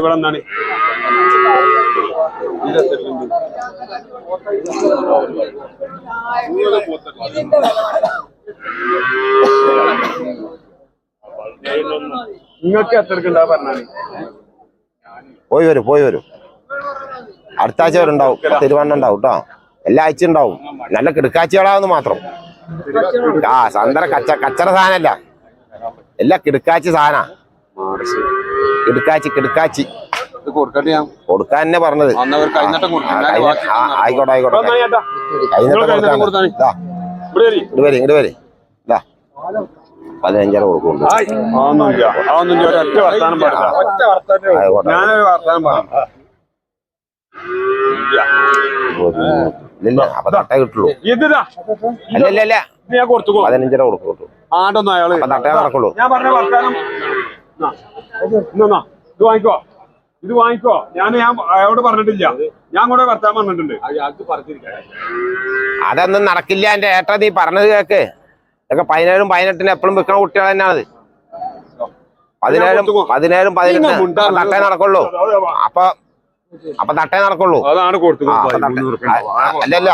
ഇവിടെ നിങ്ങൾക്ക് എത്രക്കുണ്ടാ പറഞ്ഞാണ് പോയി വരും പോയി വരും. അടുത്ത ആഴ്ച വരെ ഉണ്ടാവും കേട്ടോ. എല്ലാ ആഴ്ച ഉണ്ടാവും. നല്ല കിടക്കാച്ചികളാവുന്ന മാത്രം. ആ സന്തര കച്ച കച്ചറ സാധനല്ല എല്ലാ കിടക്കാച്ചി സാധന. കിടക്കാച്ചി കിടക്കാച്ചി. ഇത് കൊടുക്കട്ടെ ഞാൻ കൊടുക്കാൻ തന്നെ പറഞ്ഞത് ആയിക്കോട്ടെ ആയിക്കോട്ടെ. ഇങ്ങോട്ട് വരെ. ഇങ്ങോട്ട് വരെ ഇതാ പതിനഞ്ചര കൊടുക്കുന്നുണ്ട്. ഇല്ല. അപ്പൊ തട്ടേ കിട്ടുള്ളൂ. ഇതിതാ അല്ല ഇല്ല ഇല്ല. ഇത് ഞാൻ കൊടുത്തുക്കോ പതിനഞ്ചര കൊടുക്കുള്ളൂ തട്ടേ നടക്കുള്ളൂ. ഇന്നാ, ഇത് വാങ്ങിക്കോ. ഇത് വാങ്ങിക്കോ. ഞാൻ ഞാൻ അയാളോട് പറഞ്ഞിട്ടില്ല. ഞാൻ കൂടെ വർത്താൻ പറഞ്ഞിട്ടുണ്ട്. അതൊന്നും നടക്കില്ല എന്റെ ഏട്ട നീ പറഞ്ഞത് കേക്ക്. ഇതൊക്കെ പതിനേഴും പതിനെട്ടിന് എപ്പോഴും വിൽക്കണ കുട്ടികൾ തന്നെയാണത്. പതിനേഴും പതിനേഴും പതിനെട്ടും അപ്പൊ തട്ടേ നടക്കുള്ളൂ. അപ്പൊ അപ്പൊ തട്ടേ നടക്കുള്ളൂ. അതാണ് അല്ലല്ല.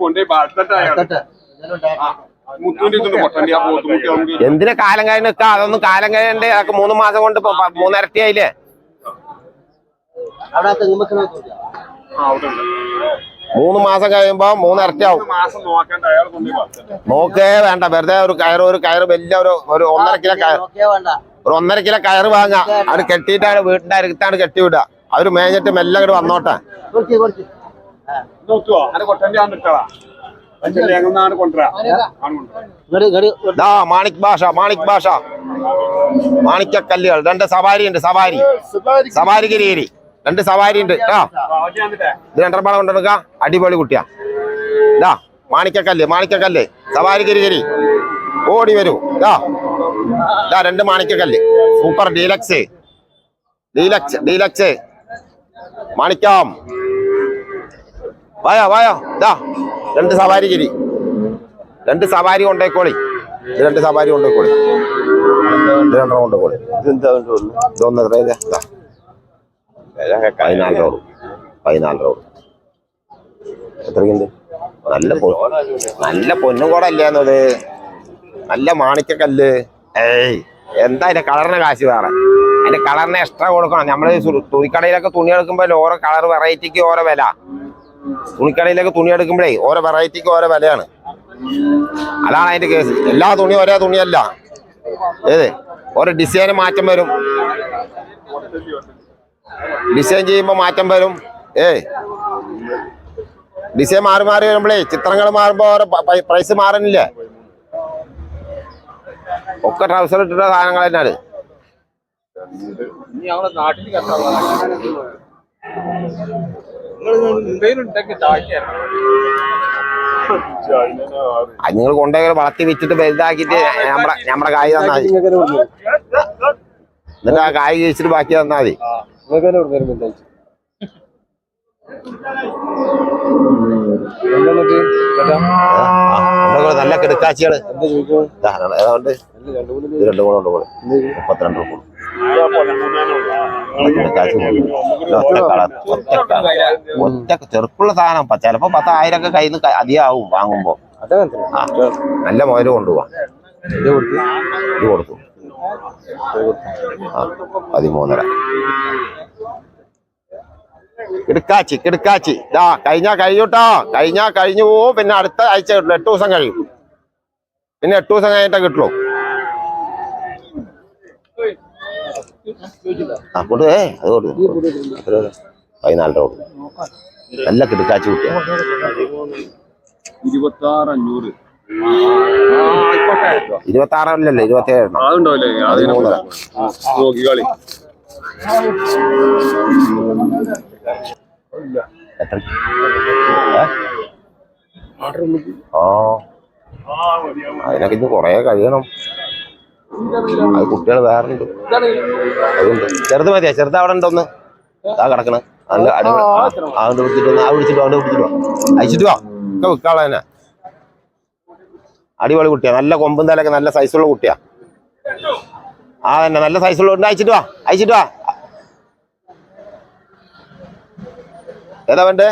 കൊണ്ടേ എന്തിനാ കാലം കഴിഞ്ഞ് നിൽക്കാ അതൊന്നും കാലം കഴിയണ്ടേ അതൊക്കെ മൂന്ന് മാസം കൊണ്ട് മൂന്നിരട്ടിയായില്ലേ ആ, അവിടെ ഉണ്ട്. മൂന്ന് മാസം കഴിയുമ്പോ മൂന്നിരട്ടിയാവും ഒരു മാസം നോക്കണ്ട അയാൾ കൊണ്ടേ വളർത്തട്ടെ. നോക്കേ വേണ്ട. വെറുതെ ഒരു കയറ് ഒരു കയറ് വലിയ ഒരു ഒരു ഒന്നര കിലോ കയറ്. ഒരു ഒന്നര കിലോ കയറ് വാങ്ങാ അത് കെട്ടിയിട്ടാണ് വീട്ടിന്റെ അരുത്താണ് കെട്ടി വിടുക. അവർ മേഞ്ഞിട്ട് മെല്ലെ അങ്ങോട്ട് വന്നോട്ടെ. ദാ മാണിക് ഭാഷ മാണിക് ഭാഷ. മാണിക്കക്കല്ലുകൾ. രണ്ട് സവാരി ഉണ്ട് സവാരി. സവാരി ഗിരിഗിരി. രണ്ട് സവാരി ഉണ്ട്. കേട്ടോ ഇത് രണ്ടരപ്പാടം കൊണ്ടെടുക്ക അടിപൊളി കുട്ടിയാ. ഇതാ മാണിക്കക്കല്ല് മാണിക്കക്കല്ല്. സവാരി ഗിരിഗിരി. ഓടി വരൂ. ഇതാ ഇതാ രണ്ട് Manikyakkallu. Super deluxe. Deluxe deluxe. മാണിക്കാം. വായോ വായോ. ഇതാ രണ്ട് സവാരി ചിരി. രണ്ട് സവാരി കൊണ്ടേക്കോളി. രണ്ട് സവാരി കൊണ്ടേക്കോളി. രണ്ടെണ്ണം കൊണ്ടേക്കോളി. ഇതൊന്ന്. പതിനാല് റോഡ് പതിനാല് റോഡ് എത്രയ്ക്കുണ്ട് നല്ല നല്ല പൊന്നും കൂടെ അല്ലേന്നത് നല്ല മാണിക്കക്കല്ല്. ഏയ് എന്താ അതിന്റെ കളറിന് കാശ് വേറെ? അതിന്റെ കളറിന് എക്സ്ട്രാ കൊടുക്കണം. നമ്മൾ തുണിക്കടയിലൊക്കെ തുണി എടുക്കുമ്പോൾ ഓരോ കളർ വെറൈറ്റിക്ക് ഓരോ വില. തുണിക്കടയിലൊക്കെ തുണി എടുക്കുമ്പോഴേ ഓരോ വെറൈറ്റിക്ക് ഓരോ വിലയാണ്. അതാണ് അതിന്റെ കേസ് എല്ലാ തുണിയും ഒരേ തുണിയല്ല. ഏത്? ഓരോ ഡിസൈന് മാറ്റം വരും. ഡിസൈൻ ചെയ്യുമ്പോൾ മാറ്റം വരും. ഏ? ഡിസൈൻ മാറി മാറി വരുമ്പോഴേ ചിത്രങ്ങൾ മാറുമ്പോ ഓരോ പ്രൈസ് മാറുന്നില്ലേ ഒക്കെ ട്രൗസർ ഇട്ടിട്ട സാധനങ്ങൾ തന്നെയാണ്. നാട്ടിൽ അത് നിങ്ങൾ കൊണ്ടുപോയി വളർത്തി വെച്ചിട്ട് വലുതാക്കിട്ട് നമ്മുടെ നമ്മുടെ കായ് തന്നാൽ മതി. എന്നിട്ട് ആ കായ് കഴിച്ചിട്ട് ബാക്കി തന്നാൽ മതി. നല്ല കിടക്കാച്ചികൾ. ഇത് രണ്ടു മൂന്ന് കൊണ്ട് മുപ്പത്തിരണ്ട് രൂപ കിടക്കാച്ചി ഒറ്റ ചെറുക്കുള്ള സാധനം ചിലപ്പോ പത്തായിരം ഒക്കെ കയ്യിൽ നിന്ന് അധികമാവും വാങ്ങുമ്പോ. നല്ല മുതൽ കൊണ്ടുപോവാ. ഇത് കൊടുത്തു. പതിമൂന്നര. കിടക്കാച്ചി കിടക്കാച്ചി. ഇതാ കഴിഞ്ഞാ കഴിഞ്ഞുട്ടോ. കഴിഞ്ഞാ കഴിഞ്ഞു പോവും. പിന്നെ അടുത്ത ആഴ്ച കിട്ടുള്ളൂ എട്ട് ദിവസം കഴിയും. പിന്നെ എട്ട് ദിവസം കഴിഞ്ഞിട്ടേ കിട്ടുള്ളൂ. ആ കൊടു ഏ അത് കൊടു എത്ര രൂപ? പതിനാല് രൂപ കൊടുക്കും. നല്ല കിടക്കാച്ചു കുട്ടിയ. ഇരുപത്തി ആറ് അഞ്ഞൂറ് ആയിക്കോട്ടെ ഇരുപത്തി ആറല്ലല്ലോ ഇരുപത്തി കളി. എത്ര? ആ അതിനൊക്കെ ഇന്ന് കൊറേ കഴിയണം. അത് കുട്ടികൾ വേറെ ഉണ്ട് അതുണ്ട്. ചെറുത് മതിയാ? ചെറുത് അവിടെ ഉണ്ടോന്ന് ആ കിടക്കണ. നല്ല ആ കൊണ്ട് പിടിച്ചിട്ട് ആ വിളിച്ചിട്ട് അവിടെ പിടിച്ചിട്ട് അയച്ചിട്ട് വാ. വിൽക്കാളെ തന്നെ. അടിപൊളി കുട്ടിയാ. നല്ല കൊമ്പും തലൊക്കെ നല്ല സൈസുള്ള കുട്ടിയാ. ആ തന്നെ. നല്ല സൈസുള്ള അയച്ചിട്ട് വാ. അയച്ചിട്ട് വാ. ഏതാ വേണ്ടേ?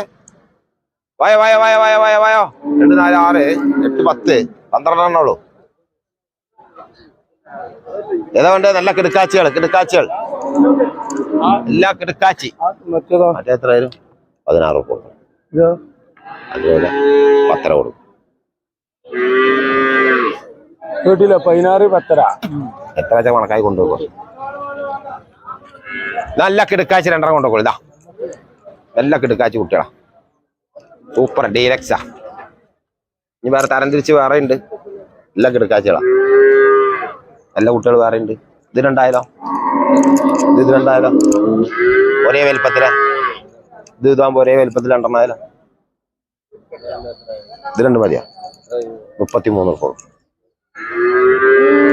വായോ വായോ വായോ വായോ വായോ വായോ. രണ്ട് നാല് ആറ് എട്ട് പത്ത്. പന്ത്രണ്ടെണ്ണേ ഉള്ളൂ. ഏതാ വേണ്ടത്? നല്ല കിടക്കാച്ചികൾ കിടക്കാച്ചികൾ. എല്ലാ കിടക്കാച്ചി. മറ്റേ എത്ര വരും പതിനാറ് കൊടുക്കും അതുപോലെ പത്തര കൊടുക്കും. കേട്ടില്ല പതിനാറ് പത്തര. എത്ര വെച്ചാൽ കണക്കായി കൊണ്ടുപോകും നല്ല കിടക്കാച്ചി രണ്ടെണ്ണം കൊണ്ടുപോകും. ഇതാ. നല്ല കിടക്കാച്ചി കുട്ടികളാ. സൂപ്പർ ഡീലക്സാ ഇനി വേറെ തരം തിരിച്ച് വേറെ ഉണ്ട്. എല്ലാ കിടക്കാച്ചികളാ. നല്ല കുട്ടികൾ വേറെ ഉണ്ട്. ഇത് രണ്ടായാലോ ഇത് ഇത് രണ്ടായാലോ ഒരേ വലിപ്പത്തിലാ. ഇത് ഇതാകുമ്പോ ഒരേ വലിപ്പത്തിൽ രണ്ടെണ്ണായാലോ ഇത് രണ്ട് മതിയാ. മുപ്പത്തി മൂന്ന് ഉറുപ്പ്.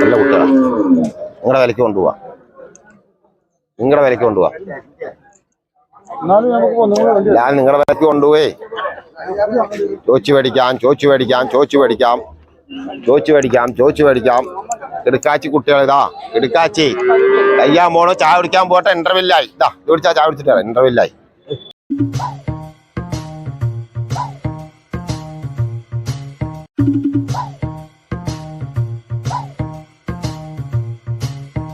നല്ല കുട്ടികളാ. നിങ്ങളുടെ വിലക്ക് കൊണ്ടുപോവാ. നിങ്ങളുടെ വിലക്ക് കൊണ്ടുപോവാ. ഞാൻ നിങ്ങളുടെ വിലക്ക് കൊണ്ടുപോയി ചോച്ചു മേടിക്കാം ചോച്ചു മേടിക്കാം ചോച്ചു മേടിക്കാം. ചോച്ചു മേടിക്കാം ചോച്ചു മേടിക്കാം. കിടക്കാച്ചി കുട്ടികൾ ഇതാ കിടക്കാച്ചി കയ്യാൻ പോണോ ചായ കുടിക്കാൻ പോട്ടെ ഇന്റർവെല്ലായി ഇതാ ചോദിച്ചാ ചായ കുടിച്ചിട്ടാ ഇന്റർവെല്ലായി